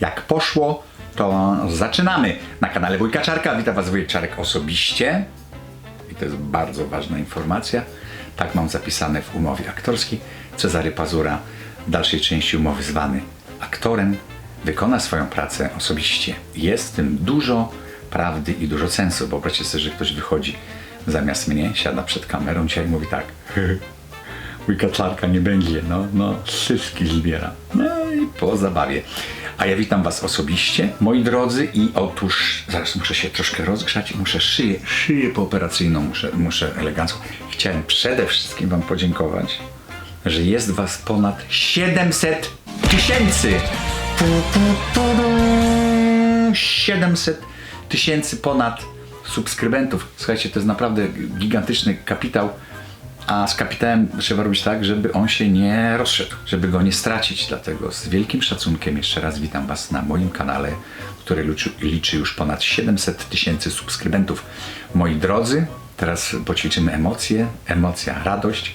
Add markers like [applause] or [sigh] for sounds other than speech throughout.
Jak poszło, to zaczynamy. Na kanale Wujka Czarka witam Was Wujek Czarek osobiście. I to jest bardzo ważna informacja. Tak mam zapisane w umowie aktorskiej. Cezary Pazura w dalszej części umowy zwany aktorem wykona swoją pracę osobiście. Jest w tym dużo prawdy i dużo sensu. Wyobraźcie sobie, że ktoś wychodzi zamiast mnie, siada przed kamerą dzisiaj i mówi tak [laughs] Wujka Czarka nie będzie, no, no, wszystkich zbiera. No i po zabawie. A ja witam Was osobiście, moi drodzy, i otóż zaraz muszę się troszkę rozgrzać, muszę szyję, szyję pooperacyjną, muszę, muszę elegancko. Chciałem przede wszystkim Wam podziękować, że jest Was ponad 700 tysięcy. Tu, tu, tu, tu. 700 tysięcy ponad subskrybentów. Słuchajcie, to jest naprawdę gigantyczny kapitał. A z kapitałem trzeba robić tak, żeby on się nie rozszedł, żeby go nie stracić. Dlatego z wielkim szacunkiem jeszcze raz witam Was na moim kanale, który liczy, już ponad 700 tysięcy subskrybentów. Moi drodzy, teraz poćwiczymy emocje. Emocja, radość.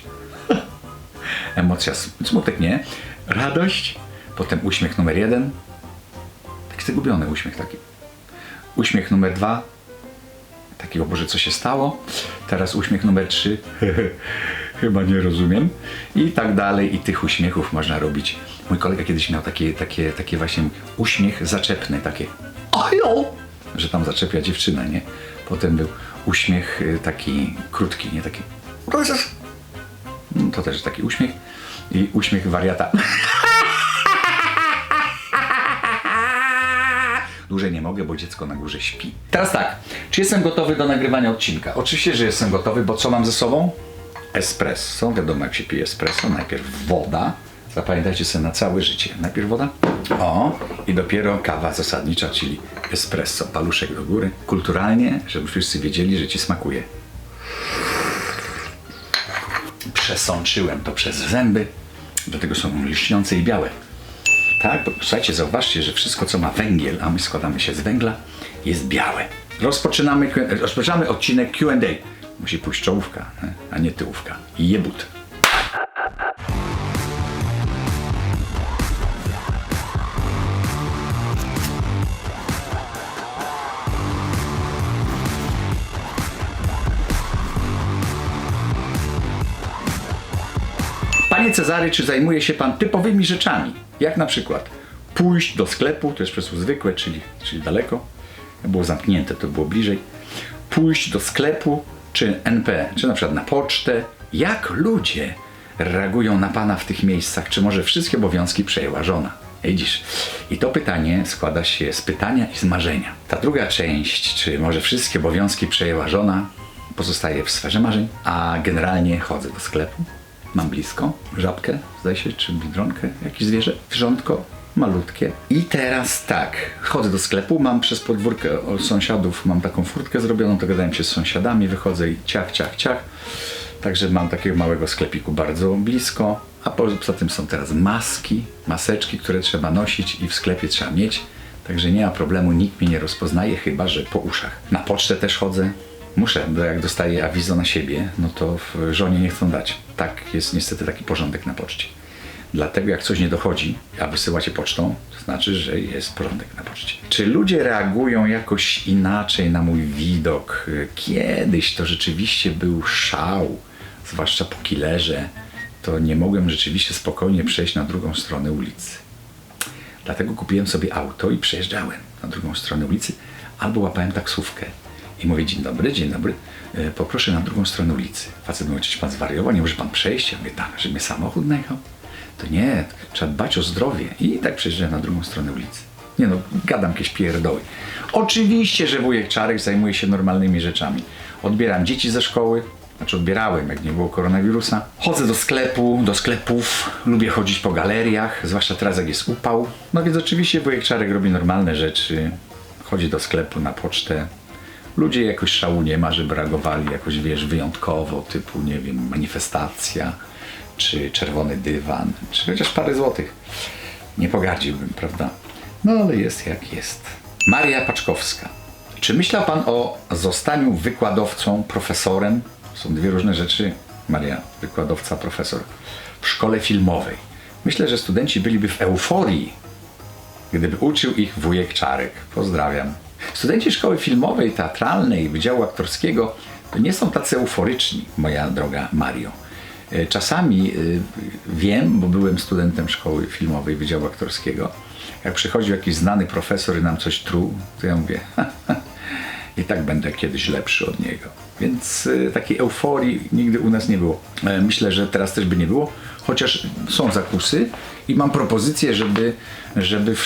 [laughs] Emocja, sm- smutek nie. Radość, potem uśmiech numer jeden. Taki zagubiony uśmiech taki. Uśmiech numer dwa, takiego Boże, co się stało? Teraz uśmiech numer trzy. [laughs] Chyba nie rozumiem. I tak dalej. I tych uśmiechów można robić. Mój kolega kiedyś miał takie, takie, takie właśnie uśmiech zaczepny, takie ojo, że tam zaczepia dziewczynę, nie? Potem był uśmiech y, taki krótki, nie taki no, to też taki uśmiech. I uśmiech wariata. [laughs] Dłużej nie mogę, bo dziecko na górze śpi. Teraz tak, czy jestem gotowy do nagrywania odcinka? Oczywiście, że jestem gotowy, bo co mam ze sobą? Espresso. Wiadomo, jak się pije espresso. Najpierw woda. Zapamiętajcie sobie na całe życie. Najpierw woda. O, i dopiero kawa zasadnicza, czyli espresso. Paluszek do góry. Kulturalnie, żeby wszyscy wiedzieli, że ci smakuje. Przesączyłem to przez zęby. Do tego są lśniące i białe. Tak, bo słuchajcie, zauważcie, że wszystko, co ma węgiel, a my składamy się z węgla, jest białe. Rozpoczynamy, rozpoczynamy odcinek Q&A. Musi pójść czołówka, a nie tyłówka. I jebut. Panie Cezary, czy zajmuje się Pan typowymi rzeczami? Jak na przykład pójść do sklepu, to jest przesłów zwykłe, czyli, czyli daleko, było zamknięte, to było bliżej. Pójść do sklepu, czy NP, czy na przykład na pocztę. Jak ludzie reagują na Pana w tych miejscach? Czy może wszystkie obowiązki przejęła żona? Widzisz? I to pytanie składa się z pytania i z marzenia. Ta druga część, czy może wszystkie obowiązki przejęła żona, pozostaje w sferze marzeń, a generalnie chodzę do sklepu, mam blisko żabkę, zdaje się, czy biedronkę, jakieś zwierzę, wrzątko, malutkie. I teraz tak, chodzę do sklepu, mam przez podwórkę od sąsiadów, mam taką furtkę zrobioną, to gadałem się z sąsiadami, wychodzę i ciach, ciach, ciach. Także mam takiego małego sklepiku bardzo blisko, a poza tym są teraz maski, maseczki, które trzeba nosić i w sklepie trzeba mieć. Także nie ma problemu, nikt mnie nie rozpoznaje, chyba że po uszach. Na pocztę też chodzę. Muszę, bo jak dostaję awizo na siebie, no to żonie nie chcą dać. Tak jest niestety taki porządek na poczcie. Dlatego jak coś nie dochodzi, a wysyłacie pocztą, to znaczy, że jest porządek na poczcie. Czy ludzie reagują jakoś inaczej na mój widok? Kiedyś to rzeczywiście był szał, zwłaszcza po killerze, to nie mogłem rzeczywiście spokojnie przejść na drugą stronę ulicy. Dlatego kupiłem sobie auto i przejeżdżałem na drugą stronę ulicy, albo łapałem taksówkę i mówię, dzień dobry, dzień dobry, e, poproszę na drugą stronę ulicy. Facet mówi, czy pan zwariował, nie może pan przejść? Ja mówię, tak, że mnie samochód najechał? To nie, trzeba dbać o zdrowie. I tak przejeżdżałem na drugą stronę ulicy. Nie no, gadam jakieś pierdoły. Oczywiście, że wujek Czarek zajmuje się normalnymi rzeczami. Odbieram dzieci ze szkoły, znaczy odbierałem, jak nie było koronawirusa. Chodzę do sklepu, do sklepów, lubię chodzić po galeriach, zwłaszcza teraz jak jest upał. No więc oczywiście wujek Czarek robi normalne rzeczy. Chodzi do sklepu, na pocztę. Ludzie jakoś szału nie ma, żeby reagowali jakoś, wiesz, wyjątkowo, typu, nie wiem, manifestacja, czy czerwony dywan, czy chociaż parę złotych. Nie pogardziłbym, prawda? No ale jest jak jest. Maria Paczkowska. Czy myślał Pan o zostaniu wykładowcą, profesorem? Są dwie różne rzeczy. Maria, wykładowca, profesor. W szkole filmowej. Myślę, że studenci byliby w euforii, gdyby uczył ich wujek Czarek. Pozdrawiam. Studenci szkoły filmowej, teatralnej, Wydziału Aktorskiego to nie są tacy euforyczni, moja droga Mario. E, Czasami y, wiem, bo byłem studentem szkoły filmowej Wydziału Aktorskiego, jak przychodził jakiś znany profesor i nam coś truł, to ja mówię, i tak będę kiedyś lepszy od niego. Więc y, takiej euforii nigdy u nas nie było. E, Myślę, że teraz też by nie było, chociaż są zakusy i mam propozycję, żeby, żeby w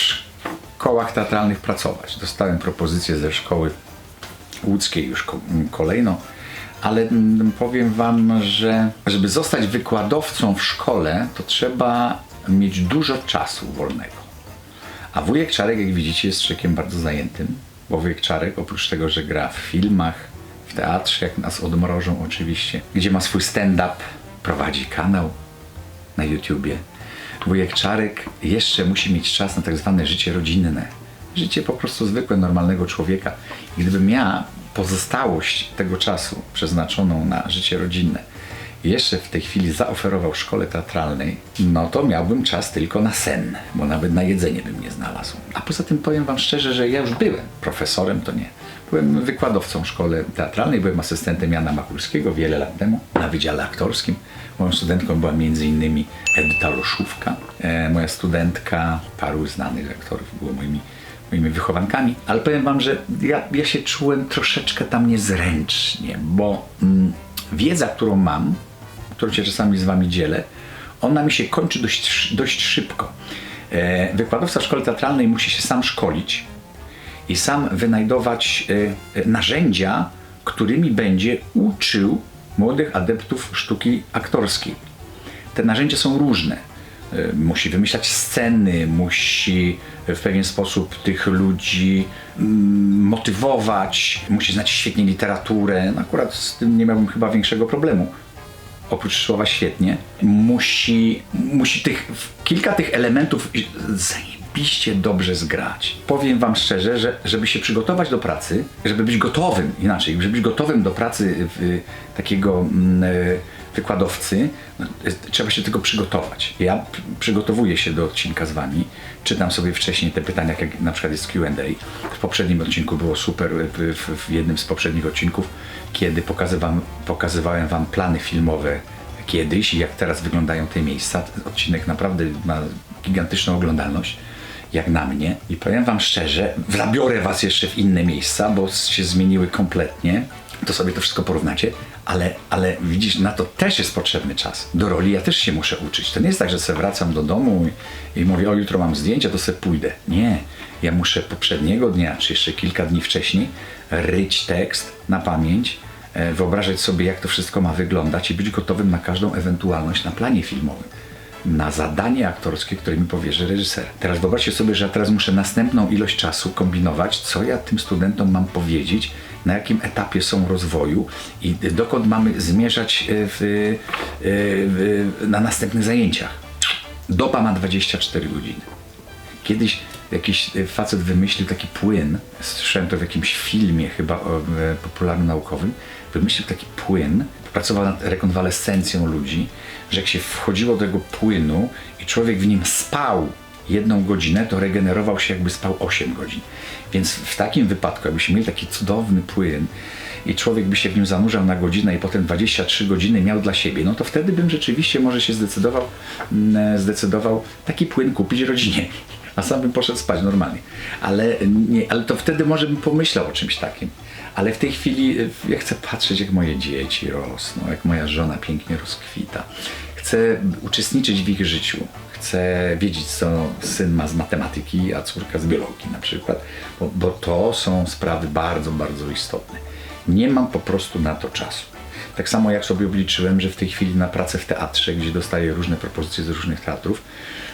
szkołach teatralnych pracować. Dostałem propozycję ze szkoły łódzkiej już ko- kolejno, ale mm, powiem wam, że żeby zostać wykładowcą w szkole, to trzeba mieć dużo czasu wolnego. A wujek Czarek, jak widzicie, jest człowiekiem bardzo zajętym, bo wujek Czarek, oprócz tego, że gra w filmach, w teatrze, jak nas odmrożą oczywiście, gdzie ma swój stand-up, prowadzi kanał na YouTubie. Wujek Czarek jeszcze musi mieć czas na tak zwane życie rodzinne. Życie po prostu zwykłe, normalnego człowieka. I gdybym ja pozostałość tego czasu przeznaczoną na życie rodzinne jeszcze w tej chwili zaoferował szkole teatralnej, no to miałbym czas tylko na sen, bo nawet na jedzenie bym nie znalazł. A poza tym powiem wam szczerze, że ja już byłem profesorem, to nie. Byłem wykładowcą szkole teatralnej, byłem asystentem Jana Machulskiego wiele lat temu na Wydziale Aktorskim. Moją studentką była m.in. Edyta Loszówka. E, moja studentka, paru znanych aktorów było moimi moimi wychowankami, ale powiem wam, że ja, ja się czułem troszeczkę tam niezręcznie, bo mm, wiedza, którą mam, którą się czasami z wami dzielę, ona mi się kończy dość, dość szybko. E, wykładowca szkole teatralnej musi się sam szkolić i sam wynajdować e, narzędzia, którymi będzie uczył młodych adeptów sztuki aktorskiej. Te narzędzia są różne. E, Musi wymyślać sceny, musi w pewien sposób tych ludzi mm, motywować, musi znać świetnie literaturę. No akurat z tym nie miałbym chyba większego problemu. Oprócz słowa świetnie, musi, musi tych, kilka tych elementów zajebiście dobrze zgrać. Powiem wam szczerze, że żeby się przygotować do pracy, żeby być gotowym, inaczej, żeby być gotowym do pracy w, takiego mm, e, wykładowcy, no, e, trzeba się tylko przygotować. Ja przygotowuję się do odcinka z wami, czytam sobie wcześniej te pytania, jak na przykład jest Q&A. W poprzednim odcinku było super, w, w, jednym z poprzednich odcinków, kiedy pokazywam, pokazywałem wam plany filmowe kiedyś i jak teraz wyglądają te miejsca. Odcinek naprawdę ma gigantyczną oglądalność, jak na mnie. I powiem wam szczerze, zabiorę was jeszcze w inne miejsca, bo się zmieniły kompletnie. To sobie to wszystko porównacie, ale, ale widzisz, na to też jest potrzebny czas. Do roli ja też się muszę uczyć. To nie jest tak, że sobie wracam do domu i, i mówię, o jutro mam zdjęcia, to sobie pójdę. Nie. Ja muszę poprzedniego dnia, czy jeszcze kilka dni wcześniej, ryć tekst na pamięć, e, wyobrażać sobie, jak to wszystko ma wyglądać i być gotowym na każdą ewentualność na planie filmowym. Na zadanie aktorskie, które mi powierzy reżyser. Teraz wyobraźcie sobie, że ja teraz muszę następną ilość czasu kombinować, co ja tym studentom mam powiedzieć, na jakim etapie są rozwoju i dokąd mamy zmierzać e, w, e, w, na następnych zajęciach. Doba ma 24 godziny. Kiedyś jakiś facet wymyślił taki płyn, słyszałem to w jakimś filmie chyba e, popularno-naukowym, wymyślił taki płyn, pracował nad rekonwalescencją ludzi, że jak się wchodziło do tego płynu i człowiek w nim spał jedną godzinę, to regenerował się jakby spał 8 godzin. Więc w takim wypadku, jakbyśmy mieli taki cudowny płyn i człowiek by się w nim zanurzał na godzinę i potem 23 godziny miał dla siebie, no to wtedy bym rzeczywiście może się zdecydował, mm, zdecydował taki płyn kupić rodzinie. A sam bym poszedł spać normalnie. Ale, nie, ale to wtedy może bym pomyślał o czymś takim. Ale w tej chwili y, ja chcę patrzeć, jak moje dzieci rosną, jak moja żona pięknie rozkwita. Chcę uczestniczyć w ich życiu. Chcę wiedzieć, co syn ma z matematyki, a córka z biologii na przykład, bo, bo to są sprawy bardzo, bardzo istotne. Nie mam po prostu na to czasu. Tak samo jak sobie obliczyłem, że w tej chwili na pracę w teatrze, gdzie dostaję różne propozycje z różnych teatrów,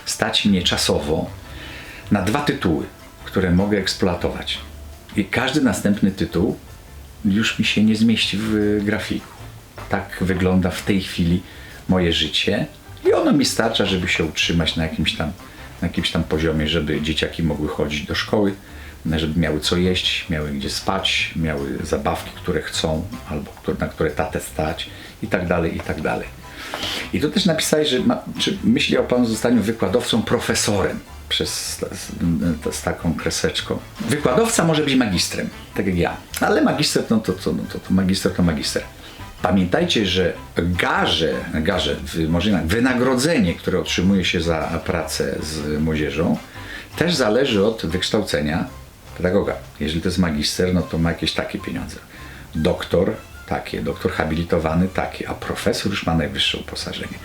stać mnie czasowo na dwa tytuły, które mogę eksploatować. I każdy następny tytuł już mi się nie zmieści w grafiku. Tak wygląda w tej chwili moje życie i ono mi starcza, żeby się utrzymać na jakimś tam, na jakimś tam poziomie, żeby dzieciaki mogły chodzić do szkoły, żeby miały co jeść, miały gdzie spać, miały zabawki, które chcą, albo na które tatę stać i tak dalej, i tak dalej. I tu też napisałeś, że ma, czy myśli o Panu zostaniu wykładowcą, profesorem. Przez z, z taką kreseczką. Wykładowca może być magistrem, tak jak ja. Ale magister, no to, to, no to, to magister to magister. Pamiętajcie, że garze, garze, może wynagrodzenie, które otrzymuje się za pracę z młodzieżą, też zależy od wykształcenia pedagoga. Jeżeli to jest magister, no to ma jakieś takie pieniądze. Doktor takie, doktor habilitowany takie, a profesor już ma najwyższe uposażenie.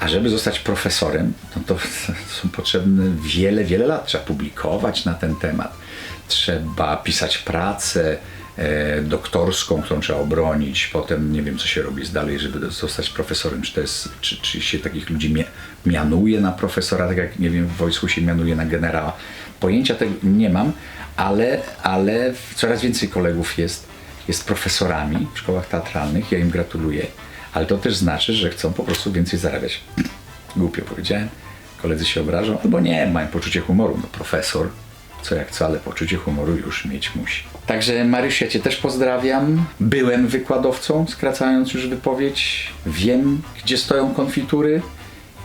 A żeby zostać profesorem, no to [laughs] są potrzebne wiele, wiele lat. Trzeba publikować na ten temat, trzeba pisać pracę e, doktorską, którą trzeba obronić. Potem nie wiem, co się robi dalej, żeby zostać profesorem. Czy, to jest, czy, czy się takich ludzi mianuje na profesora, tak jak nie wiem, w wojsku się mianuje na generała. Pojęcia tego nie mam, ale, ale coraz więcej kolegów jest, jest profesorami w szkołach teatralnych. Ja im gratuluję ale to też znaczy, że chcą po prostu więcej zarabiać. Głupio powiedziałem, koledzy się obrażą, albo nie, mają poczucie humoru. No profesor, co jak co, ale poczucie humoru już mieć musi. Także Marysia, ja Cię też pozdrawiam. Byłem wykładowcą, skracając już wypowiedź. Wiem, gdzie stoją konfitury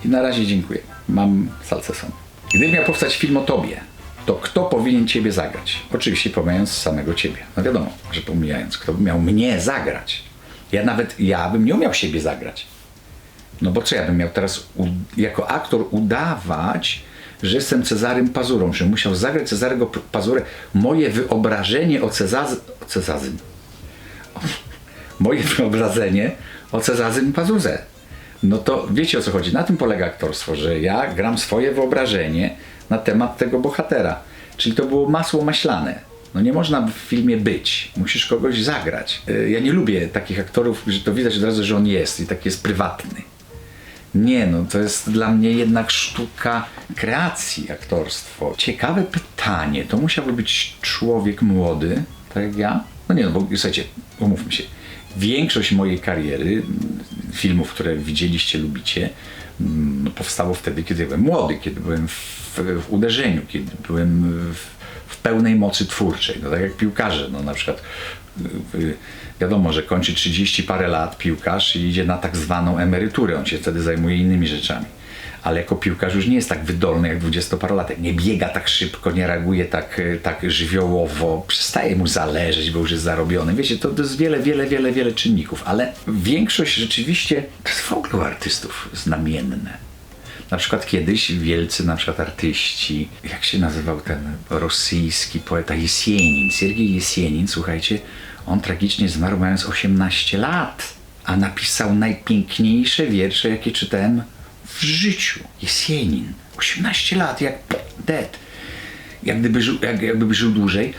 i na razie dziękuję. Mam salceson. Gdyby miał powstać film o Tobie, to kto powinien Ciebie zagrać? Oczywiście pomijając samego Ciebie. No wiadomo, że pomijając, kto by miał mnie zagrać. Ja nawet, ja bym nie umiał siebie zagrać. No bo co ja bym miał teraz jako aktor udawać, że jestem Cezarym Pazurą, że musiał zagrać Cezarego Pazurę. Moje wyobrażenie o, o Cezazym, [laughs] moje wyobrażenie o Cezazym Pazurze. No to wiecie o co chodzi. Na tym polega aktorstwo, że ja gram swoje wyobrażenie na temat tego bohatera. Czyli to było masło maślane. No nie można w filmie być, musisz kogoś zagrać. Y, ja nie lubię takich aktorów, że to widać od razu, że on jest i taki jest prywatny. Nie, no to jest dla mnie jednak sztuka kreacji, aktorstwo. Ciekawe pytanie, to musiałby być człowiek młody, tak jak ja? No nie, no bo słuchajcie, umówmy się. Większość mojej kariery, filmów, które widzieliście, lubicie, mm, no, powstało wtedy, kiedy byłem młody, kiedy byłem w, w uderzeniu, kiedy byłem w, w pełnej mocy twórczej. No tak jak piłkarze, no na przykład y, y, wiadomo, że kończy 30 parę lat piłkarz i idzie na tak zwaną emeryturę, on się wtedy zajmuje innymi rzeczami. Ale jako piłkarz już nie jest tak wydolny jak dwudziestoparolatek. Nie biega tak szybko, nie reaguje tak, y, tak żywiołowo, przestaje mu zależeć, bo już jest zarobiony. Wiecie, to, to jest wiele, wiele, wiele, wiele czynników, ale większość rzeczywiście to jest w ogóle artystów znamienne na przykład kiedyś wielcy na przykład artyści, jak się nazywał ten rosyjski poeta Jesienin, Siergiej Jesienin, słuchajcie, on tragicznie zmarł mając 18 lat, a napisał najpiękniejsze wiersze, jakie czytałem w życiu. Jesienin, 18 lat, jak dead. Jak gdyby, żył, jak, jakby żył dłużej.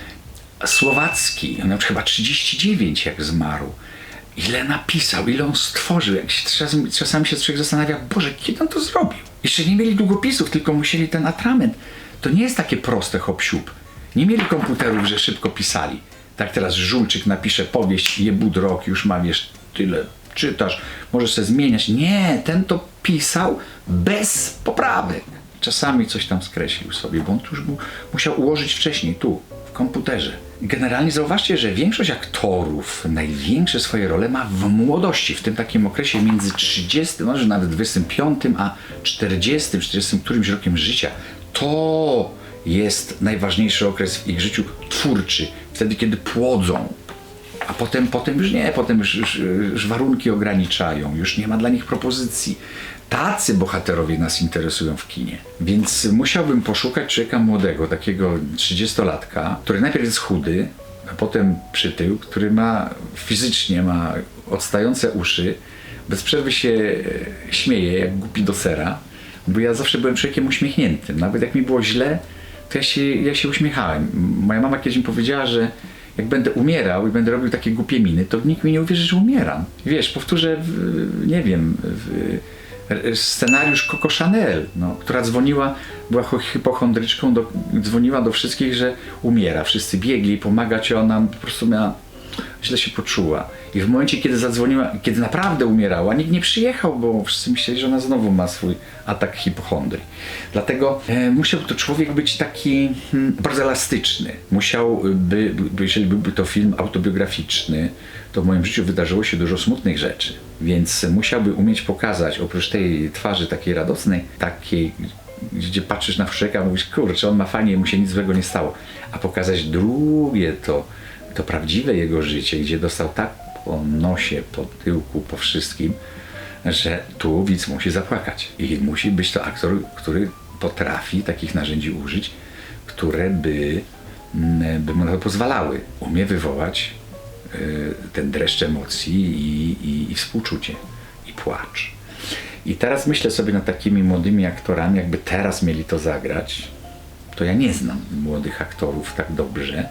Słowacki, on miał chyba 39 jak zmarł ile napisał, ile on stworzył. Jak się czasami, czasami się człowiek zastanawia, Boże, kiedy on to zrobił? Jeszcze nie mieli długopisów, tylko musieli ten atrament. To nie jest takie proste hop Nie mieli komputerów, że szybko pisali. Tak teraz Żulczyk napisze powieść, je budrok, już ma, wiesz, tyle czytasz, możesz sobie zmieniać. Nie, ten to pisał bez poprawek. Czasami coś tam skreślił sobie, bo on już musiał ułożyć wcześniej, tu, w komputerze. Generalnie zauważcie, że większość aktorów największe swoje role ma w młodości, w tym takim okresie między 30, może nawet 25, a 40, 40 którymś rokiem życia. To jest najważniejszy okres w ich życiu twórczy, wtedy kiedy płodzą. A potem, potem już nie, potem już, już, już warunki ograniczają, już nie ma dla nich propozycji tacy bohaterowie nas interesują w kinie. Więc musiałbym poszukać człowieka młodego, takiego 30-latka, który najpierw jest chudy, a potem przytył, który ma fizycznie ma odstające uszy, bez przerwy się e, śmieje jak głupi do sera, bo ja zawsze byłem człowiekiem uśmiechniętym. Nawet jak mi było źle, to ja się, ja się uśmiechałem. Moja mama kiedyś mi powiedziała, że jak będę umierał i będę robił takie głupie miny, to nikt mi nie uwierzy, że umieram. Wiesz, powtórzę, w, nie wiem, w, scenariusz Coco Chanel, no, która dzwoniła, była hipochondryczką, do, dzwoniła do wszystkich, że umiera. Wszyscy biegli pomagać, ona po prostu miała, źle się poczuła. I w momencie, kiedy zadzwoniła, kiedy naprawdę umierała, nikt nie przyjechał, bo wszyscy myśleli, że ona znowu ma swój atak hipochondrii. Dlatego e, musiał to człowiek być taki hmm, bardzo elastyczny. Musiałby, jeżeli byłby to film autobiograficzny, to w moim życiu wydarzyło się dużo smutnych rzeczy. Więc musiałby umieć pokazać, oprócz tej twarzy takiej radosnej, takiej gdzie patrzysz na Szreka, mówisz, kurczę, on ma fajnie, mu się nic złego nie stało. A pokazać drugie to, to prawdziwe jego życie, gdzie dostał tak po nosie, po tyłku, po wszystkim, że tu widz musi zapłakać. I musi być to aktor, który potrafi takich narzędzi użyć, które by, mm, by mu na to pozwalały. Umie wywołać y, ten dreszcz emocji i, i, i współczucie, i płacz. I teraz myślę sobie nad takimi młodymi aktorami, jakby teraz mieli to zagrać, to ja nie znam młodych aktorów tak dobrze,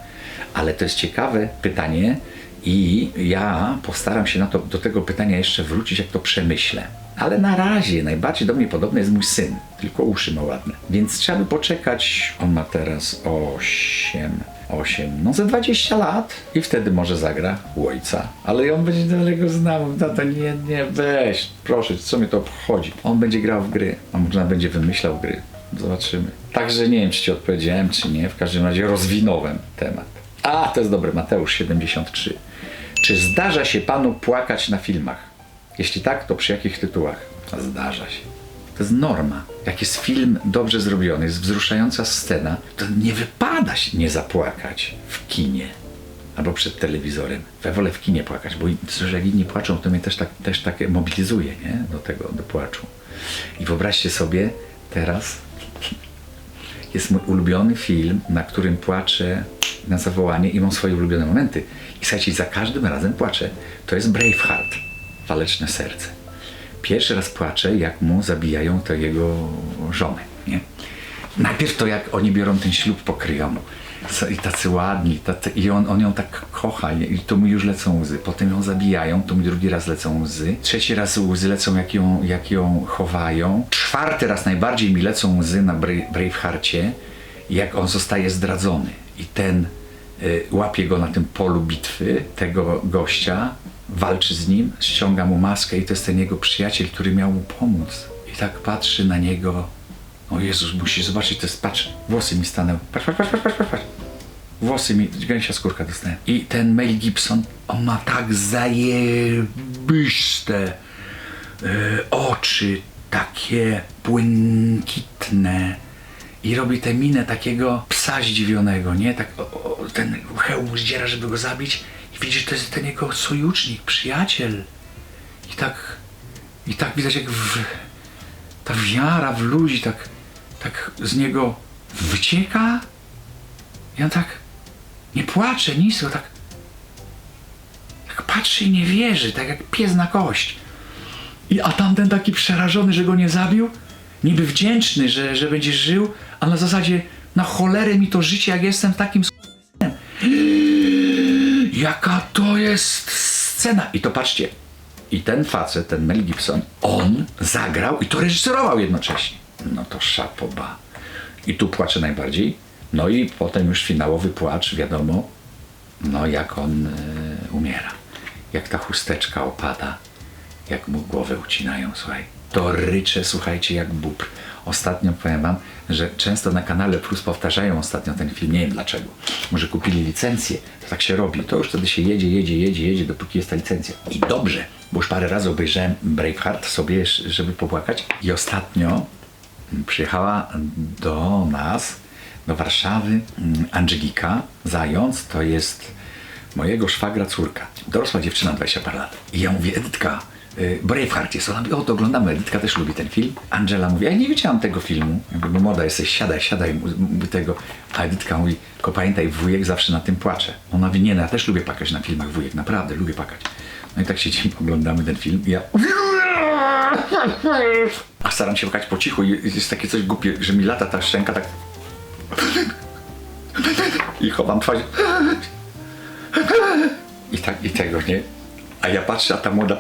ale to jest ciekawe pytanie i ja postaram się na to, do tego pytania jeszcze wrócić, jak to przemyślę. Ale na razie najbardziej do mnie podobny jest mój syn, tylko uszy ma ładne. Więc trzeba by poczekać, on ma teraz 8, 8, no ze 20 lat i wtedy może zagra u ojca. Ale on będzie daleko znał, no to nie, nie, weź, proszę, co mnie to obchodzi. On będzie grał w gry, a może będzie wymyślał gry. Zobaczymy. Także nie wiem, czy ci odpowiedziałem, czy nie. W każdym razie rozwinąłem temat. A, to jest dobre, Mateusz 73. Czy zdarza się panu płakać na filmach? Jeśli tak, to przy jakich tytułach? Zdarza się. To jest norma. Jak jest film dobrze zrobiony, jest wzruszająca scena, to nie wypada się nie zapłakać w kinie albo przed telewizorem. Ja wolę w kinie płakać, bo że jak inni płaczą, to mnie też tak, też tak mobilizuje nie? do tego, do płaczu. I wyobraźcie sobie teraz, jest mój ulubiony film, na którym płaczę na zawołanie i mam swoje ulubione momenty. I słuchajcie, za każdym razem płaczę. To jest Braveheart, Waleczne Serce. Pierwszy raz płaczę, jak mu zabijają to jego żonę, nie? Najpierw to jak oni biorą ten ślub pokryjomu. I tacy ładni, tacy, i on, on ją tak kocha, i to mu już lecą łzy. Potem ją zabijają, to mu drugi raz lecą łzy. Trzeci raz łzy lecą, jak ją, jak ją chowają. Czwarty raz najbardziej mi lecą łzy na Bra- Bravehearcie, jak on zostaje zdradzony. I ten y, łapie go na tym polu bitwy, tego gościa, walczy z nim, ściąga mu maskę i to jest ten jego przyjaciel, który miał mu pomóc. I tak patrzy na niego. O Jezus, musisz zobaczyć, to jest, patrz, włosy mi stanęły. Patrz, patrz, patrz, patrz, patrz. Włosy mi, gęsia skórka dostałem. I ten Mel Gibson, on ma tak zajebyste e, oczy, takie błękitne. I robi tę minę takiego psa zdziwionego, nie? Tak o, o, ten hełm zdziera, żeby go zabić. I widzisz, to jest ten jego sojusznik, przyjaciel. I tak, i tak widać jak w, ta wiara w ludzi tak, tak z niego wycieka. I on tak nie płacze, nic, tylko tak, tak patrzy i nie wierzy, tak jak pies na kość. I, a tamten taki przerażony, że go nie zabił, niby wdzięczny, że, że będzie żył, a na zasadzie na cholerę mi to życie, jak jestem takim s***em. Jaka to jest scena! I to patrzcie, i ten facet, ten Mel Gibson, on zagrał i to reżyserował jednocześnie. No to szapoba. I tu płacze najbardziej. No i potem już finałowy płacz, wiadomo, no jak on e, umiera. Jak ta chusteczka opada, jak mu głowę ucinają, słuchaj. To rycze, słuchajcie, jak bóbr. Ostatnio powiem wam, że często na kanale Plus powtarzają ostatnio ten film, nie wiem dlaczego. Może kupili licencję, to tak się robi. To już wtedy się jedzie, jedzie, jedzie, jedzie, dopóki jest ta licencja. I dobrze, bo już parę razy obejrzałem Braveheart sobie, żeby popłakać. I ostatnio przyjechała do nas, do Warszawy mm, Angelika Zając, to jest mojego szwagra córka. Dorosła dziewczyna, 20 parę lat. I ja mówię, Edytka, Braveheart jest. Ona mówi, o to oglądamy, Edytka też lubi ten film. Angela mówi, ja nie widziałam tego filmu. Ja mówię, no młoda jesteś, siadaj, siadaj, tego. A Edytka mówi, tylko pamiętaj, wujek zawsze na tym płacze. Ona mówi, nie, no ja też lubię płakać na filmach, wujek, naprawdę, lubię płakać. No i tak siedzimy, oglądamy ten film i ja... A staram się płakać po cichu i jest takie coś głupie, że mi lata ta szczęka tak... I chowam twarz. I tak, i tego, nie? A ja patrzę, a ta młoda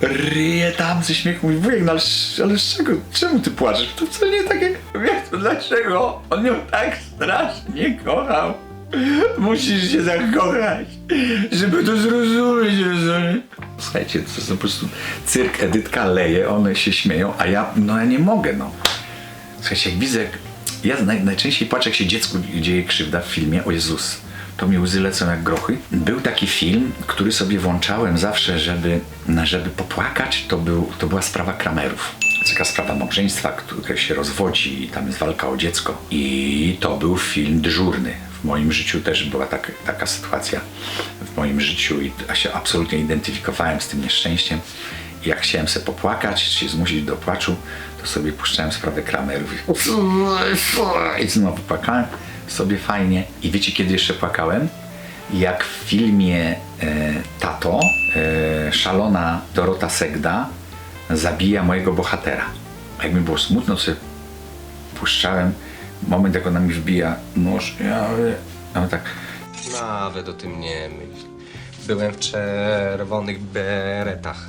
ryje tam ze śmiechu. Mówi, wujek, no ale, ale z czego? Czemu ty płaczesz? To wcale nie tak jak... Wiesz, to dlaczego? On ją tak strasznie kochał. Musisz się zakochać, żeby to zrozumieć. rozumiesz? Słuchajcie, to jest po prostu cyrk, Edytka leje, one się śmieją, a ja, no ja nie mogę, no. Słuchajcie, jak widzę, ja naj, najczęściej płaczę, jak się dziecku dzieje krzywda w filmie, o Jezus, to mi łzy lecą jak grochy. Był taki film, który sobie włączałem zawsze, żeby, żeby popłakać, to, był, to była sprawa Kramerów. taka sprawa małżeństwa, które się rozwodzi i tam jest walka o dziecko. I to był film dyżurny. W moim życiu też była tak, taka sytuacja w moim życiu i ja się absolutnie identyfikowałem z tym nieszczęściem. I jak chciałem sobie popłakać, czy się zmusić do płaczu, to sobie puszczałem sprawę kramerów i, i znowu płakałem sobie fajnie. I wiecie, kiedy jeszcze płakałem? Jak w filmie e, Tato, e, szalona Dorota Segda zabija mojego bohatera. A jak mi było smutno, sobie puszczałem moment, jak ona mi wbija nóż. Ja, a on tak, Nawet o tym nie myśl. Byłem w czerwonych beretach.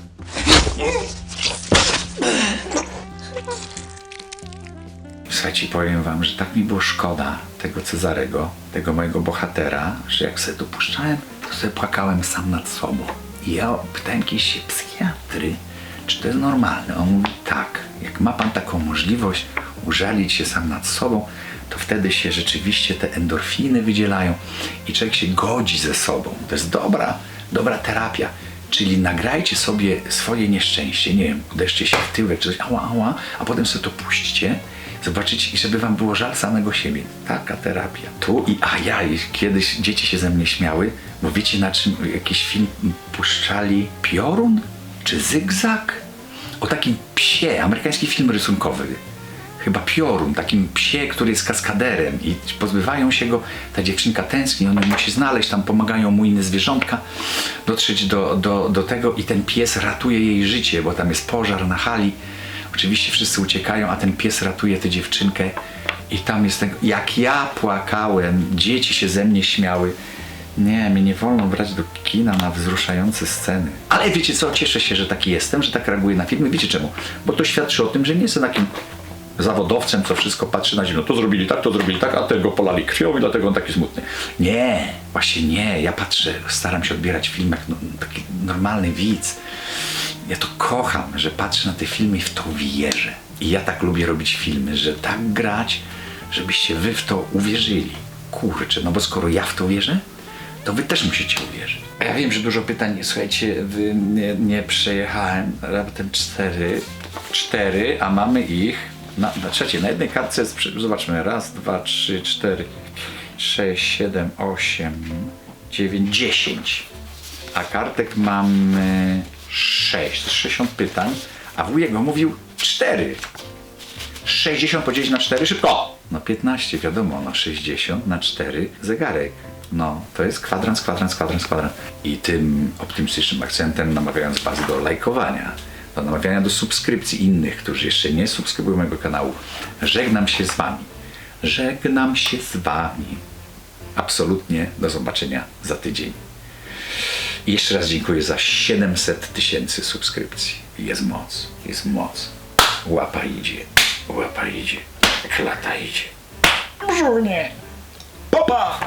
Słuchajcie, powiem wam, że tak mi było szkoda tego Cezarego, tego mojego bohatera, że jak sobie dopuszczałem, to sobie płakałem sam nad sobą. I ja pytałem kiedyś psychiatry, czy to jest normalne. On mówi tak, jak ma pan taką możliwość użalić się sam nad sobą, to wtedy się rzeczywiście te endorfiny wydzielają i człowiek się godzi ze sobą. To jest dobra, dobra terapia. Czyli nagrajcie sobie swoje nieszczęście, nie wiem, uderzcie się w tyłek czy coś, ała, ała, a potem sobie to puśćcie, zobaczycie i żeby wam było żal samego siebie. Taka terapia. Tu i a ja, kiedyś dzieci się ze mnie śmiały, bo wiecie na czym jakiś film puszczali Piorun czy Zygzak? O takim psie, amerykański film rysunkowy chyba Piorun, takim psie, który jest kaskaderem i pozbywają się go, ta dziewczynka tęskni, on musi znaleźć, tam pomagają mu inne zwierzątka dotrzeć do, do, do tego i ten pies ratuje jej życie, bo tam jest pożar na hali. Oczywiście wszyscy uciekają, a ten pies ratuje tę dziewczynkę i tam jest tego, jak ja płakałem, dzieci się ze mnie śmiały. Nie, mnie nie wolno brać do kina na wzruszające sceny. Ale wiecie co, cieszę się, że taki jestem, że tak reaguję na filmy. Wiecie czemu? Bo to świadczy o tym, że nie jestem takim zawodowcem, co wszystko patrzy na zimno. To zrobili tak, to zrobili tak, a tego polali krwią i dlatego on taki smutny. Nie, właśnie nie. Ja patrzę, staram się odbierać film jak no, taki normalny widz. Ja to kocham, że patrzę na te filmy i w to wierzę. I ja tak lubię robić filmy, że tak grać, żebyście wy w to uwierzyli. Kurczę, no bo skoro ja w to wierzę, to wy też musicie uwierzyć. Ja wiem, że dużo pytań, słuchajcie, wy nie, nie przejechałem raptem cztery, cztery, a mamy ich na, na trzeciej, na jednej kartce, jest, zobaczmy, raz, dwa, trzy, cztery, sześć, siedem, osiem, dziewięć, dziesięć. A kartek mamy sześć, 60 pytań, a wujek mówił cztery. 60 podzielić na 4, szybko! No 15, wiadomo, no 60 na 4 zegarek. No, to jest kwadrans, kwadrans, kwadrans, kwadrans. I tym optymistycznym akcentem namawiając Was do lajkowania, do namawiania do subskrypcji innych, którzy jeszcze nie subskrybują mojego kanału, żegnam się z Wami. Żegnam się z Wami. Absolutnie do zobaczenia za tydzień. I jeszcze raz dziękuję za 700 tysięcy subskrypcji. Jest moc, jest moc. Łapa idzie, łapa idzie, klata idzie. Żulnie. Papa!